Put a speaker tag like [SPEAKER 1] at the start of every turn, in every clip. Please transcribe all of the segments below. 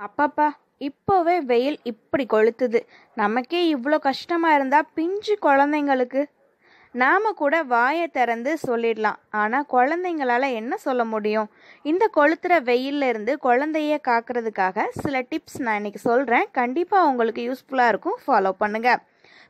[SPEAKER 1] அப்பப்பா இப்போவே வெயில் இப்படி கொளுத்துது. நமக்கே இவ்வளோ கஷ்டமாக இருந்தால் பிஞ்சு குழந்தைங்களுக்கு. நாம் கூட வாயை திறந்து சொல்லிடலாம். ஆனால் குழந்தைங்களால என்ன சொல்ல முடியும்? இந்த கொளுத்துற வெயில்ல இருந்து குழந்தைய காக்கிறதுக்காக சில டிப்ஸ் நான் இன்னைக்கு சொல்கிறேன் கண்டிப்பாக உங்களுக்கு யூஸ்ஃபுல்லாக இருக்கும். ஃபாலோ பண்ணுங்க.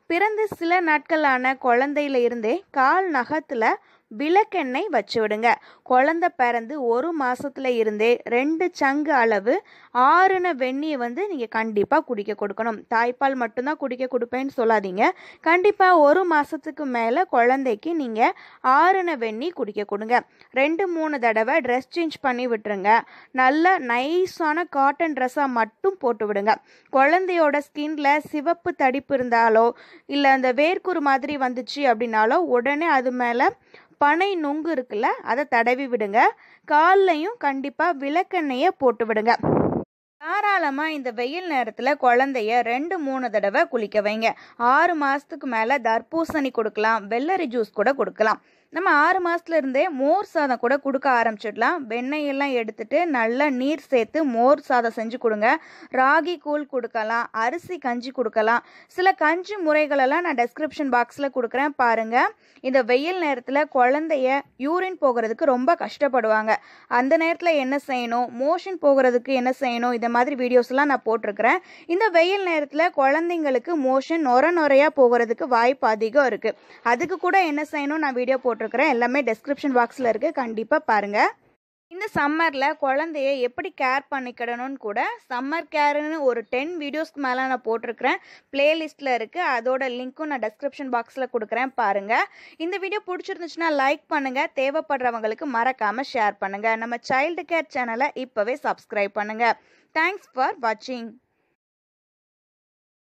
[SPEAKER 1] பிறந்து சில நாட்களான குழந்தையில இருந்தே கால் நகத்தில் விளக்கெண்ணெய் வச்சு விடுங்க குழந்தை பிறந்து ஒரு மாசத்துல இருந்தே ரெண்டு சங்கு அளவு ஆறுன வெந்நியை வந்து நீங்கள் கண்டிப்பாக குடிக்க கொடுக்கணும். தாய்ப்பால் மட்டும்தான் குடிக்க கொடுப்பேன்னு சொல்லாதீங்க. கண்டிப்பாக ஒரு மாதத்துக்கு மேலே குழந்தைக்கு நீங்கள் ஆறுன வெந்நி குடிக்க கொடுங்க. ரெண்டு மூணு தடவை ட்ரெஸ் சேஞ்ச் பண்ணி விட்டுருங்க. நல்ல நைஸான காட்டன் ட்ரெஸ்ஸாக மட்டும் போட்டு விடுங்க. குழந்தையோட ஸ்கின்ல சிவப்பு தடிப்பு இருந்தாலோ இல்லை அந்த வேர்க்குறு மாதிரி வந்துச்சு அப்படின்னாலோ உடனே அது மேலே பனை நொங்கு இருக்குல்ல அதை தடவி விடுங்க. கால்லையும் கண்டிப்பாக விளக்கெண்ணெயை போட்டு விடுங்க. தாராளமாக இந்த வெயில் நேரத்தில் குழந்தைய ரெண்டு மூணு தடவை குளிக்க வைங்க. ஆறு மாதத்துக்கு மேலே தர்பூசணி கொடுக்கலாம் வெள்ளரி ஜூஸ் கூட கொடுக்கலாம். நம்ம ஆறு மாதத்துலேருந்தே மோர் சாதம் கூட கொடுக்க ஆரம்பிச்சிடலாம். வெண்ணெயெல்லாம் எடுத்துட்டு நல்லா நீர் சேர்த்து மோர் சாதம் செஞ்சு கொடுங்க. ராகி கூழ் கொடுக்கலாம் அரிசி கஞ்சி கொடுக்கலாம். சில கஞ்சி முறைகளெல்லாம் நான் டெஸ்கிரிப்ஷன் பாக்ஸில் கொடுக்குறேன் பாருங்கள் இந்த வெயில் நேரத்தில் குழந்தைய யூரின் போகிறதுக்கு ரொம்ப கஷ்டப்படுவாங்க. அந்த நேரத்தில் என்ன செய்யணும்? மோஷன் போகிறதுக்கு என்ன செய்யணும்? இந்த மாதிரி வீடியோஸ்லாம் நான் போட்டிருக்கிறேன். இந்த வெயில் நேரத்தில் குழந்தைங்களுக்கு மோஷன் நொர நொறையாக போகிறதுக்கு வாய்ப்பு அதிகம் இருக்குது அதுக்கு கூட என்ன செய்யணும்? நான் வீடியோ போட்டு போட்டிருக்கிறேன். எல்லாமே டெஸ்கிரிப்ஷன் பாக்ஸில் இருக்குது கண்டிப்பாக பாருங்கள் இந்த சம்மரில் குழந்தைய எப்படி கேர் பண்ணிக்கிடணும்னு கூட சம்மர் கேருன்னு ஒரு டென் வீடியோஸ்க்கு மேலே நான் போட்டிருக்கிறேன். பிளேலிஸ்ட்டில் இருக்குது அதோட லிங்க்கும் நான் டெஸ்கிரிப்ஷன் பாக்ஸில் கொடுக்குறேன். பாருங்கள் இந்த வீடியோ பிடிச்சிருந்துச்சுன்னா லைக் பண்ணுங்கள் தேவைப்படுறவங்களுக்கு மறக்காமல் ஷேர் பண்ணுங்கள் நம்ம சைல்டு கேர் சேனலை இப்போவே சப்ஸ்கிரைப் பண்ணுங்கள் தேங்க்ஸ் ஃபார் வாட்சிங்